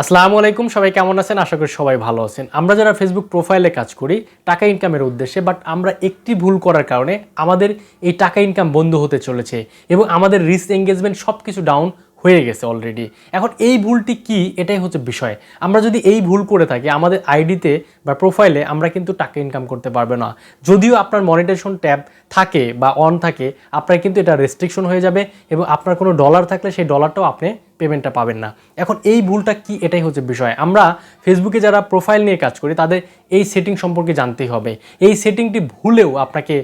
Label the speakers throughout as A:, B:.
A: আসসালামু আলাইকুম, সবাই কেমন আছেন? আশা করি সবাই ভালো আছেন। আমরা যারা ফেসবুক প্রোফাইলে কাজ করি, টাকা ইনকামের উদ্দেশ্যে বাট আমরা একটি ভুল করার কারণে আমাদের এই টাকা ইনকাম বন্ধ হতে চলেছে এবং আমাদের রিস্ক এঙ্গেজমেন্ট সব কিছু ডাউন হয়ে গেছে অলরেডি এখন এই ভুলটি কি, এটাই হচ্ছে বিষয়। আমরা যদি এই ভুল করে থাকি, আমাদের আইডিতে বা প্রোফাইলে আমরা কিন্তু টাকা ইনকাম করতে পারবে না। যদিও আপনার মনিটাইজেশন ট্যাব থাকে বা অন থাকে, আপনার কিন্তু এটা রেস্ট্রিকশন হয়ে যাবে এবং আপনার কোনো ডলার থাকলে সেই ডলারটাও আপনি পেমেন্টটা পাবেন না। এখন এই ভুলটা কি, এটাই হচ্ছে বিষয়। আমরা ফেসবুকে যারা প্রোফাইল নিয়ে কাজ করি, তাদের এই সেটিং সম্পর্কে জানতেই হবে। এই সেটিংটি ভুলেও আপনাকে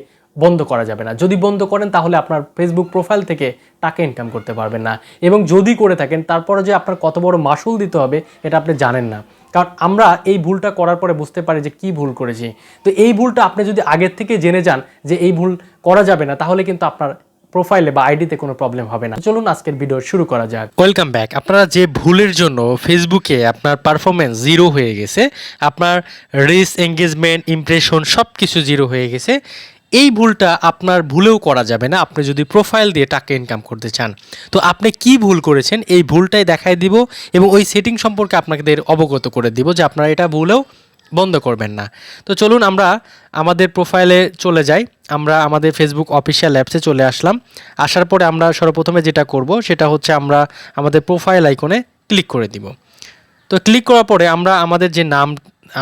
A: বন্ধ করা যাবে না। যদি বন্ধ করেন তাহলে আপনার ফেসবুক প্রোফাইল থেকে টাকা ইনকাম করতে পারবেন না। এবং যদি করে থাকেন তারপরে যে আপনার কত বড় মাসুল দিতে হবে, এটা আপনি জানেন না। কারণ আমরা এই ভুলটা করার পরে বুঝতে পারি যে কি ভুল করেছি। তো এই ভুলটা আপনি যদি আগের থেকে জেনে যান যে এই ভুল করা যাবে না, তাহলে কিন্তু আপনার প্রোফাইলে বা আইডিতে কোনো প্রবলেম হবে না। চলুন আজকের ভিডিও শুরু করা যাক। ওয়েলকাম ব্যাক আপনারা যে ভুলের জন্য ফেসবুকে আপনার পারফরমেন্স জিরো হয়ে গেছে, আপনার রিস এঙ্গেজমেন্ট ইমপ্রেশন সব কিছু জিরো হয়ে গেছে এই ভুলটা আপনার ভুলেও করা যাবে না। আপনি যদি প্রোফাইল দিয়ে টাকা ইনকাম করতে চান। তো আপনি কি ভুল করেছেন এই ভুলটাই দেখায় দিব এবং ওই সেটিং সম্পর্কে আপনাদের অবগত করে দিব যে আপনারা এটা ভুলেও বন্ধ করবেন না। তো চলুন আমরা আমাদের প্রোফাইলে চলে যাই। আমরা আমাদের ফেসবুক অফিসিয়াল অ্যাপসে চলে আসলাম। আসার পরে আমরা সর্বপ্রথমে যেটা করব সেটা হচ্ছে আমরা আমাদের প্রোফাইল আইকনে ক্লিক করে দিব। তো ক্লিক করার পরে আমরা আমাদের যে নাম,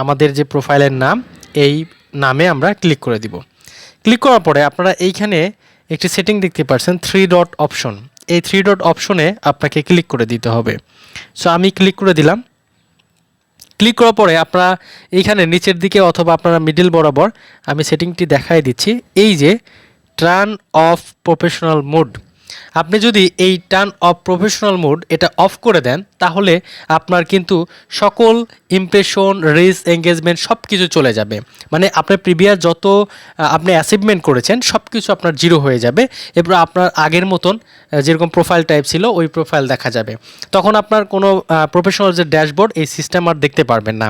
A: আমাদের যে প্রোফাইলের নাম, এই নামে আমরা ক্লিক করে দিব। ক্লিক করার পরে আপনারা এইখানে একটি সেটিং দেখতে পাচ্ছেন থ্রি ডট অপশন। এই থ্রি ডট অপশনে আপনাকে ক্লিক করে দিতে হবে। সো আমি ক্লিক করে দিলাম। ক্লিক করার পরে আপনারা এইখানে নিচের দিকে অথবা আপনারা মিডিল বরাবর আমি সেটিংটি দেখাই দিচ্ছি। এই যে টার্ন অফ প্রফেশনাল মোড। আপনি যদি এই টার্ন অফ প্রফেশনাল মোড এটা অফ করে দেন তাহলে আপনার কিন্তু সকল ইমপ্রেশন রিস এঙ্গেজমেন্ট সব কিছু চলে যাবে। মানে আপনার প্রিভিয়াস যত আপনি অ্যাচিভমেন্ট করেছেন সব কিছু আপনার জিরো হয়ে যাবে। এবার আপনার আগের মতন যেরকম প্রোফাইল টাইপ ছিল, ওই প্রোফাইল দেখা যাবে। তখন আপনার কোনো প্রফেশনাল যে ড্যাশবোর্ড এই সিস্টেম আর দেখতে পারবেন না।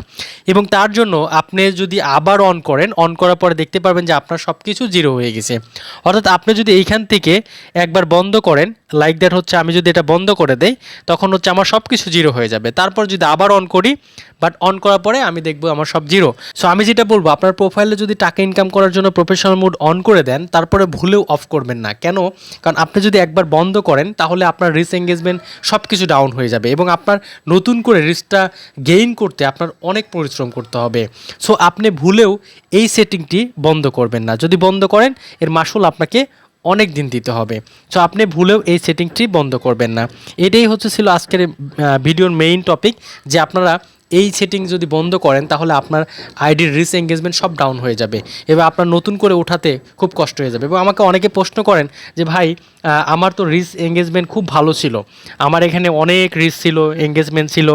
A: এবং তার জন্য আপনি যদি আবার অন করেন অন করার পরে দেখতে পারবেন যে আপনার সব কিছু জিরো হয়ে গেছে। অর্থাৎ আপনি যদি এইখান থেকে একবার বন্ধ করেন লাইক দ্যাট হচ্ছে আমি যদি এটা বন্ধ করে দেই, তখন হচ্ছে আমার সব কিছু জিরো হয়ে যাবে। তারপর যদি আবার অন করি বাট অন করার পরে আমি দেখব আমার সব জিরো সো আমি যেটা বলব, আপনার প্রোফাইলে যদি টাকা ইনকাম করার জন্য প্রফেশনাল মুড অন করে দেন, তারপরে ভুলেও অফ করবেন না। কেন? কারণ আপনি যদি একবার বন্ধ করেন, তাহলে আপনার রিস এঙ্গেজমেন্ট সব কিছু ডাউন হয়ে যাবে এবং আপনার নতুন করে রিস্কটা গেইন করতে আপনার অনেক পরিশ্রম করতে হবে। সো আপনি ভুলেও এই সেটিংটি বন্ধ করবেন না। যদি বন্ধ করেন, এর মাসুল আপনাকে অনেক দিন দিতে হবে। সো আপনি ভুলেও এই সেটিংটি বন্ধ করবেন না। এটাই হচ্ছে ছিল আজকের ভিডিওর মেইন টপিক যে আপনারা এই সেটিং যদি বন্ধ করেন, তাহলে আপনার আইডির রিস এঙ্গেজমেন্ট সব ডাউন হয়ে যাবে। এবার আপনার নতুন করে ওঠাতে খুব কষ্ট হয়ে যাবে। এবং আমাকে অনেকে প্রশ্ন করেন যে, ভাই আমার তো রিস এঙ্গেজমেন্ট খুব ভালো ছিল। আমার এখানে অনেক রিস ছিল এঙ্গেজমেন্ট ছিল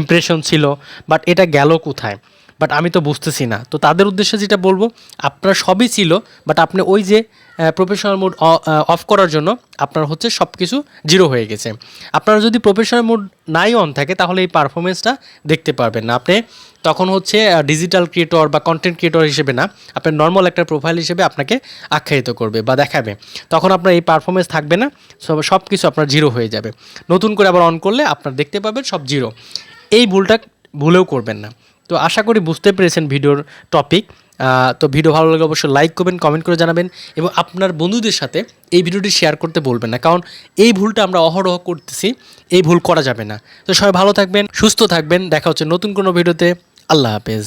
A: ইমপ্রেশন ছিল বাট এটা গেল কোথায়? বাট আমি তো বুঝতেছি না। তো তাদের উদ্দেশ্যে যেটা বলব, আপনার সবই ছিল, বাট আপনি ওই যে প্রফেশনাল মুড অফ করার জন্য আপনার হচ্ছে সব কিছু জিরো হয়ে গেছে। আপনার যদি প্রফেশনাল মুড নাই অন থাকে, তাহলে এই পারফরমেন্সটা দেখতে পারবেন না। আপনি তখন হচ্ছে ডিজিটাল ক্রিয়েটর বা কন্টেন্ট ক্রিয়েটর হিসেবে না, আপনার নর্মাল একটা প্রোফাইল হিসেবে আপনাকে আখ্যায়িত করবে বা দেখাবে। তখন আপনার এই পারফরমেন্স থাকবে না, সব কিছু আপনার জিরো হয়ে যাবে। নতুন করে আবার অন করলে আপনার দেখতে পাবেন সব জিরো এই ভুলটা ভুলেও করবেন না। তো আশা করি বুঝতে পেরেছেন ভিডিওর টপিক তো ভিডিও ভালো লাগলে অবশ্যই লাইক করবেন কমেন্ট করে জানাবেন এবং আপনার বন্ধুদের সাথে এই ভিডিওটি শেয়ার করতে বলবেন না, কারণ এই ভুলটা আমরা অহরহ করতেছি, এই ভুল করা যাবে না। তো সবাই ভালো থাকবেন, সুস্থ থাকবেন, দেখা হচ্ছে নতুন কোনো ভিডিওতে। আল্লাহ হাফেজ।